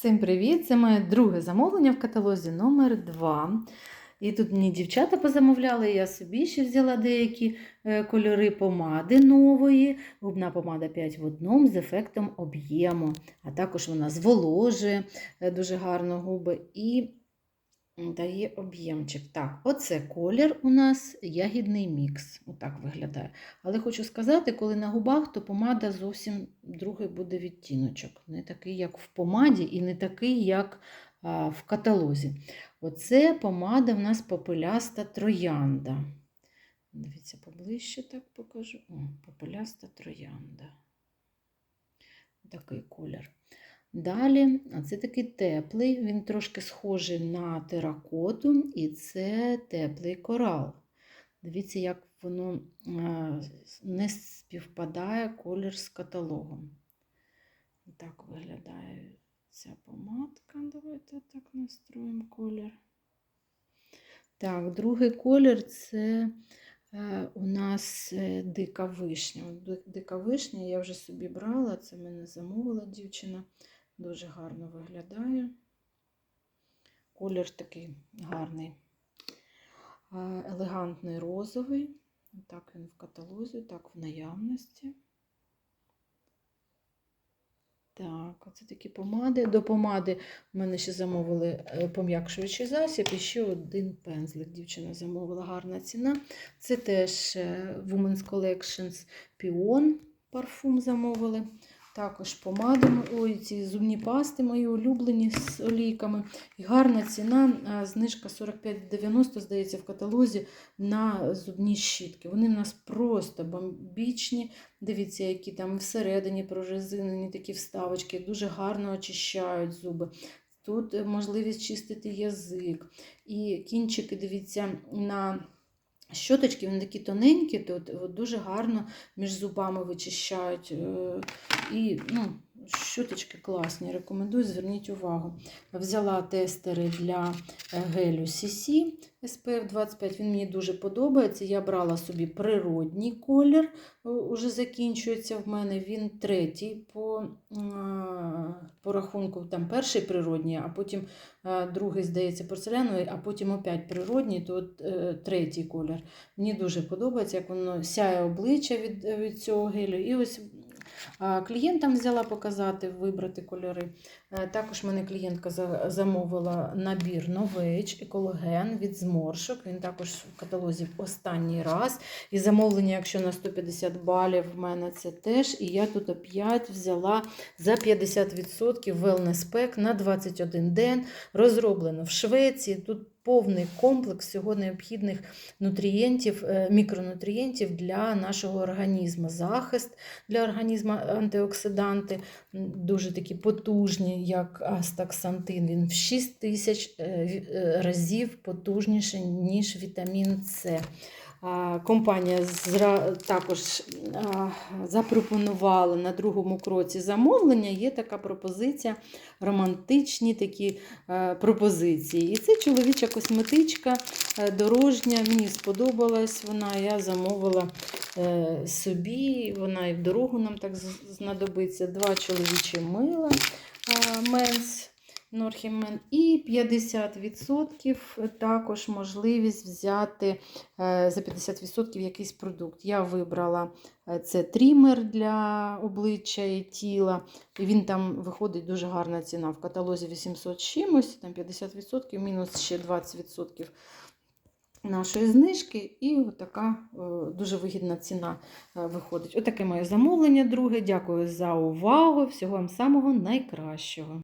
Всім привіт! Це моє друге замовлення в каталозі номер 2 І тут мені дівчата позамовляли, я собі ще взяла деякі е, кольори помади нової. Губна помада 5 в одному з ефектом об'єму. А також вона зволожує е, дуже гарно губи і дає об'ємчик. Так, оце колір у нас ягідний мікс. Отак виглядає. Але хочу сказати, коли на губах, то помада зовсім другий буде відтіночок. Не такий, як в помаді, і не такий, як в каталозі. Оце помада в нас попеляста троянда. Дивіться, поближче так покажу. О, попеляста троянда. Такий колір. Далі, це такий теплий, він трошки схожий на теракоту, і це теплий корал. Дивіться, як воно не співпадає колір з каталогом. Так виглядає ця помадка. Давайте так настроїмо колір. Так, другий колір це е, у нас е, дика вишня. Дика вишня я вже собі брала, це мене замовила дівчина. Дуже гарно виглядає. Колір такий гарний, елегантний розовий. Так він в каталозі, так в наявності. Так, оце такі помади. До помади в мене ще замовили е, пом'якшуючий засіб і ще один пензлик. Дівчина замовила гарна ціна. Це теж е, Women's Collections Pion парфум замовили. Також помади, ой, ці зубні пасти мої улюблені з олійками. І гарна ціна, знижка 45,90, здається, в каталозі на зубні щітки. Вони в нас просто бомбічні. Дивіться, які там всередині прорезинені такі вставочки, дуже гарно очищають зуби. Тут можливість чистити язик. І кінчики, дивіться, на Щоточки, вони такі тоненькі, то от дуже гарно між зубами вичищають. Е, і ну, щоточки класні, рекомендую, зверніть увагу. Взяла тестери для е, гелю CC SPF 25, він мені дуже подобається. Я брала собі природній колір, е, уже закінчується в мене. Він третій по по рахунку, там перший природній, а потім другий, здається, порцеляновий, а потім опять природній, то от, третій колір. Мені дуже подобається, як воно сяє обличчя від, від цього гелю. І ось Клієнтам взяла показати, вибрати кольори. Е, також мене клієнтка замовила набір нович, екологен від зморшок. Він також в каталозі останній раз. І замовлення, якщо на 150 балів, в мене це теж. І я тут опять взяла за 50% wellness pack на 21 день. Розроблено в Швеції. Тут повний комплекс всього необхідних нутрієнтів, е, мікронутрієнтів для нашого організму. Захист для організму антиоксиданти, дуже такі потужні, як астаксантин. Він в 6 тисяч е, е, разів потужніший, ніж вітамін С. Компанія також запропонувала на другому кроці замовлення. Є така пропозиція, романтичні такі пропозиції. І це чоловіча косметичка е, дорожня. Мені сподобалась вона. Я замовила е, собі, вона і в дорогу нам так знадобиться. Два чоловічі мила менс. Норхімен, і 50% також можливість взяти е, за 50% якийсь продукт. Я вибрала е, це трімер для обличчя і тіла. І він там виходить дуже гарна ціна. В каталозі 800 чимось, там 50%, мінус ще 20%. Нашої знижки, і така дуже вигідна ціна е, виходить. Отаке моє замовлення, друге. Дякую за увагу. Всього вам самого найкращого.